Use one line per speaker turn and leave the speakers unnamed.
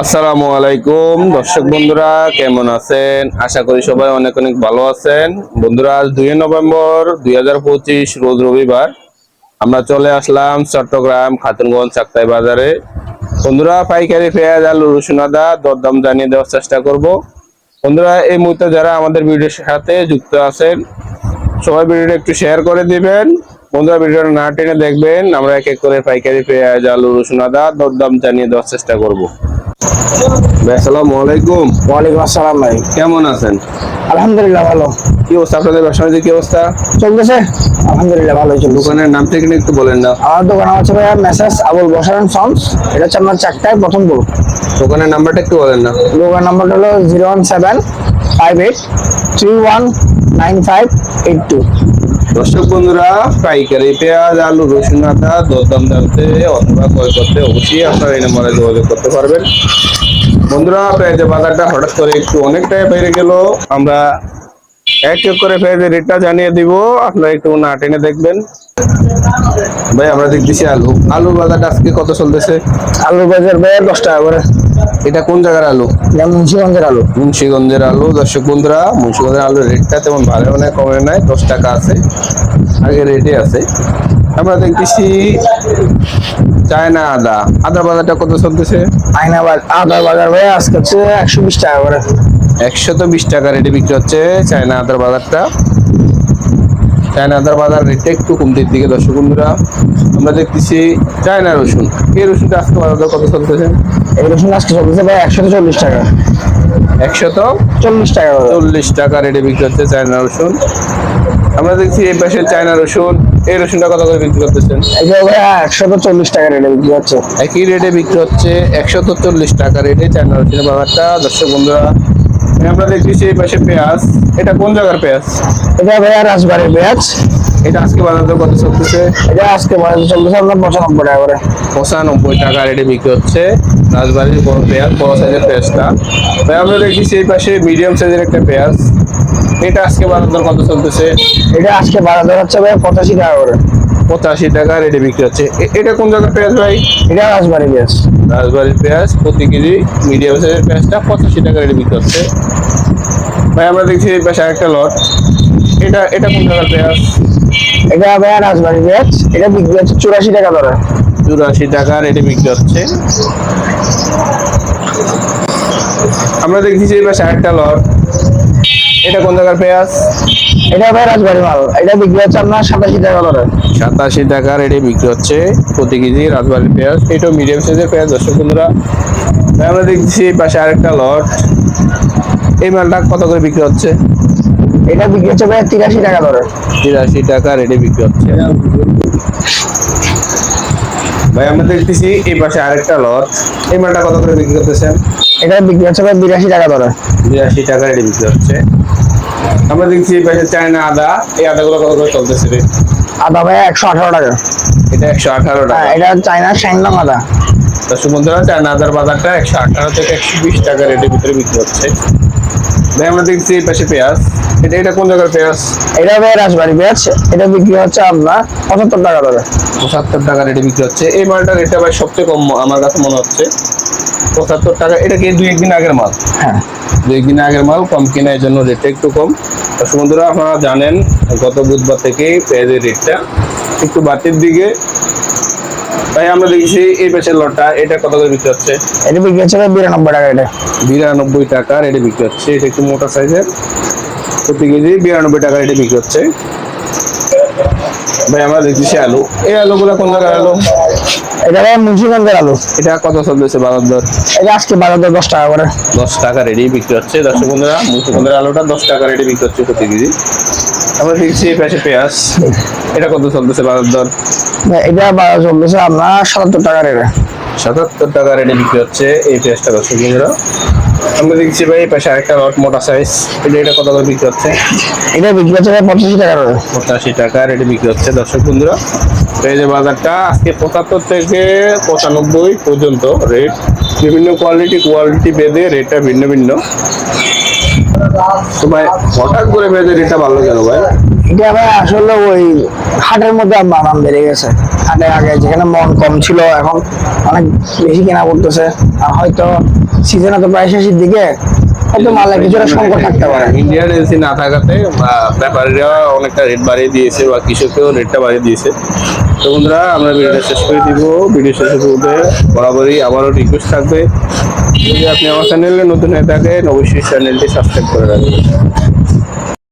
আসসালামু আলাইকুম। দর্শক বন্ধুরা, কেমন আছেন? আশা করি সবাই অনেক অনেক ভালো আছেন। বন্ধুরা, আজ দুই নভেম্বর দুই হাজার পঁচিশ, রোজ রবিবার। আমরা চলে আসলাম চট্টগ্রাম খাতুনগঞ্জ চাকতাই বাজারে। বন্ধুরা, পাইকারি পেঁয়াজ, আলু, রসুন, আদা দরদাম জানিয়ে দেওয়ার চেষ্টা করব। বন্ধুরা, এই মুহূর্তে যারা আমাদের ভিডিওর সাথে যুক্ত আছেন, সবাই ভিডিওটা একটু শেয়ার করে দিবেন। বন্ধুরা ভিডিওটা না টেনে দেখবেন আমরা এক এক করে পাইকারি পেঁয়াজ আলু রসুন আদা দরদাম জানিয়ে দেওয়ার চেষ্টা করব। ভাই আসসালামু আলাইকুম।
ওয়ালাইকুম আসসালাম ভাই।
কেমন আছেন?
আলহামদুলিল্লাহ ভালো।
কি অবস্থা? আপনাদের ব্যবসা কি অবস্থা?
চলতেছে? আলহামদুলিল্লাহ ভালোই চলছে
দোকানের নাম থেকে একটু বলেন না।
আমার দোকান ভাইয়া মেসেজ আবুল বসারন সন্স। এটা হচ্ছে আপনার চারটায় প্রথম
দোকানের নাম্বারটা একটু বলেন না।
দোকান নাম্বারটা হলো zero one seven five eight three one nine five eight two.
দর্শক বন্ধুরা, পাইকারি পেঁয়াজ, আলু, রসুন আদা, দরদাম জানতে অথবা ক্রয় করতে অবশ্যই আপনারা এই নম্বরে যোগাযোগ করতে পারবেন। বন্ধুরা, পেঁয়াজের বাজারটা হঠাৎ করে একটু অনেকটাই বেড়ে গেল। আমরা এক এক করে পেঁয়াজের রেটটা জানিয়ে দিব। আপনারা একটু না টেনে দেখবেন। ভাই, আমরা দেখতেছি আলু। আলুর বাজারটা আজকে কত চলতেছে?
আলুর বাজার ভাইয়া দশ টাকা করে।
এটা কোন জায়গার আলু?
এটা মুন্সিগঞ্জের আলু।
মুন্সিগঞ্জের আলু। দর্শক বন্ধুরা মুন্সিগঞ্জের আলুর রেটটা তেমন ভালো নয় কমে নাই দশ টাকা আছে। আগে রেটে আছে। আমরা দেখতেছি চায়না আদা। আদা বাজারটা কত চলতেছে?
বাজার আদার বাজার ভাইয়া আজকে হচ্ছে একশো বিশ টাকা করে।
একশো তো বিশ টাকা রেটে বিক্রি হচ্ছে চায়না আদার বাজারটা। চায়না আদার বাজার রেটটা একটু কমতির দিকে দর্শক বন্ধুরা। আমরা দেখতেছি চায়না রসুন। এই রসুনটা আজকে বাজার কত চলতেছে?
এই রসুন আজকে চলতেছে ভাই একশো চল্লিশ টাকা।
একশো তো
চল্লিশ টাকা
চল্লিশ টাকা রেটে বিক্রি হচ্ছে চায়না রসুন। আমরা দেখছি এই পাশে চায়না রসুন। এই রসুনটা কত করে বিক্রি করতেছেন?
ভাইয়া একশো তো চল্লিশ টাকা রেটে বিক্রি হচ্ছে।
একই রেটে বিক্রি হচ্ছে একশো চল্লিশ টাকা রেটে চায়না রসুনের বাজারটা। দর্শক বন্ধুরা আমরা দেখতেছি এই পাশে পেঁয়াজ। এটা কোন জায়গার পেঁয়াজ?
এটা ভাইয়া রাজবাড়ির পেঁয়াজ।
এটা আজকে বাজার দর কত চলতেছে?
এটা আজকে বাজারে চলতেছে আপনার পঁচানব্বই টাকা করে।
পঁচানব্বই টাকা রেটে বিক্রি হচ্ছে। রাজবাড়ির বড় পেঁয়াজ বড় সাইজের পেঁয়াজটা। তাই আমরা দেখতেছি এই পাশে মিডিয়াম সাইজের একটা পেঁয়াজ। এটা আজকে বাজার দর কত চলতেছে?
এটা আজকে বাজার দর হচ্ছে ভাই পঁচাশি টাকা করে।
পঁচাশি টাকা রেটে বিক্রি হচ্ছে। এটা কোন জায়গার পেঁয়াজ ভাই?
এটা রাজবাড়ি পেঁয়াজ।
রাজবাড়ির পেঁয়াজ প্রতি কেজি মিডিয়াম সাইজের পেঁয়াজটা পঁচাশি টাকা রেটে বিক্রি হচ্ছে। ভাই আমরা দেখছি এই পাশে একটা লট এটা এটা কোন জায়গার পেঁয়াজ
এটা ভাইয়া রাজবাড়ি পেঁয়াজ এটা বিক্রি হচ্ছে চুরাশি টাকা দরে।
চুরাশি টাকা রেটে বিক্রি হচ্ছে। আমরা দেখছি এই পাশে একটা লট। এটা কোন জায়গার পেঁয়াজ
এটা ভাই রাজবাড়ি মাল। এটা বিক্রি হচ্ছে আপনার সাতাশি টাকা দরে।
সাতাশি টাকা রেটে বিক্রি হচ্ছে প্রতি কেজি রাজবাড়ির পেঁয়াজ। এটাও মিডিয়াম সাইজের পেঁয়াজ দর্শক বন্ধুরা। আমরা দেখছি পাশে আরেকটা লট। এই মালটা কত করে বিক্রি হচ্ছে?
এটা বিক্রি হচ্ছে ভাই তিরাশি টাকা দরে
তিরাশি টাকা রেটে বিক্রি হচ্ছে। ভাই আমরা দেখতেছি এই পাশে আরেকটা লট এই মালটা কত করে বিক্রি করতেছেন?
এটা বিক্রি হচ্ছে ভাই বিরাশি টাকা দরে
বিরাশি টাকা রেটে বিক্রি হচ্ছে। আমরা দেখছি এই পাশে চায়না আদা। এই আদাগুলো কত করে চলতেছে রে?
আদা ভাইয়া একশো আঠারো টাকা।
এটা একশো আঠারো
হ্যাঁ
টাকা
এটা চাইনার শ্যাংলং আদা।
দর্শক বন্ধুরা চায়না আদার বাজারটা একশো আঠারো থেকে একশো বিশ টাকা রেটের ভিতরে বিক্রি হচ্ছে। ভাই আমরা দেখছি এই পাশে পেঁয়াজ। এটা এটা কোন জায়গার পেঁয়াজ?
এটা ভাই রাজবাড়ি পেঁয়াজ। এটা বিক্রি হচ্ছে আপনার পঁচাত্তর টাকা দরে
পঁচাত্তর টাকা রেটে বিক্রি হচ্ছে। এই মালটার রেটটা ভাই সবচেয়ে কম আমার কাছে মনে হচ্ছে। পঁচাত্তর টাকা এটা কি দুই একদিন আগের মাল?
হ্যাঁ।
দুই একদিন আগের মাল কম কেনা এই জন্য রেটটা একটু কম। বন্ধুরা আপনারা জানেন গত বুধবার থেকে পেঁয়াজের রেটটা একটু বাড়তির দিকে তাই আমরা দেখছি এই পেঁচের লটটা এটা কত করে বিক্রি হচ্ছে?
এটা বিক্রি হচ্ছে বিরানব্বই টাকা এটা।
বিরানব্বই টাকা রেটে বিক্রি হচ্ছে এটা একটু মোটা সাইজের। প্রতি কেজি বিরানব্বই টাকা রেটে বিক্রি হচ্ছে। ভাই আমরা দেখতেছি আলু। এই আলুগুলো কোন জায়গার আলু?
এটা মুন্সিগঞ্জের আলু।
এটা কত চলতেছে বাজার দর?
এটা আজকে বাজার দর দশ টাকা করে।
দশ টাকা রেডি বিক্রি হচ্ছে। দর্শক বন্ধুরা মুসুকুন্দের আলুটা দশ টাকা রেডি বিক্রি হচ্ছে প্রতি কেজি। আমরা দেখছি এই পেঁয়াজ। এটা কত চলতেছে বাজার দর?
এটা বাজার চলতেছে আপনার সাতাত্তর টাকা রেটে।
সাতাত্তর টাকা রেডি বিক্রি হচ্ছে এই পেঁয়াজটা দর্শক বন্ধুরা আমরা দেখছি ভাই পাশে আরেকটা লট মোটা সাইজ এটা এটা কত করে বিক্রি হচ্ছে?
এটা বিক্রি হচ্ছে পঁচাশি টাকা করে
পঁচাশি টাকা রেটে বিক্রি হচ্ছে দর্শক বন্ধুরা। যে বাজারটা আজকে পঁচাত্তর থেকে পঁচানব্বই পর্যন্ত রেট বিভিন্ন কোয়ালিটি কোয়ালিটি বেঁধে রেটটা ভিন্ন ভিন্ন। তো ভাই হঠাৎ করে বেঁধে রেটটা ভালো কেন ভাই?
এটা ভাই আসলে ওই হাটের মধ্যে বেড়ে গেছে। হাটে আগে যেখানে মন কম ছিল এখন অনেক বেশি কেনা পড়তেছে। আর হয়তো সিজনে তো প্রায় শেষের দিকে হয়তো মালের কিছুটা সংকট থাকতে পারে।
ইন্ডিয়ান এলসি না থাকাতে ব্যাপারীরা অনেকটা রেট বাড়িয়ে দিয়েছে বা কৃষকেও রেটটা বাড়িয়ে দিয়েছে। তো বন্ধুরা আমরা ভিডিওটা শেষ করে দিব। ভিডিও শেষে করতে বরাবরই আবারও রিকোয়েস্ট থাকবে। যদি আপনি আমার চ্যানেলে নতুন হয়ে থাকেন অবশ্যই চ্যানেলটি সাবস্ক্রাইব করে রাখবেন।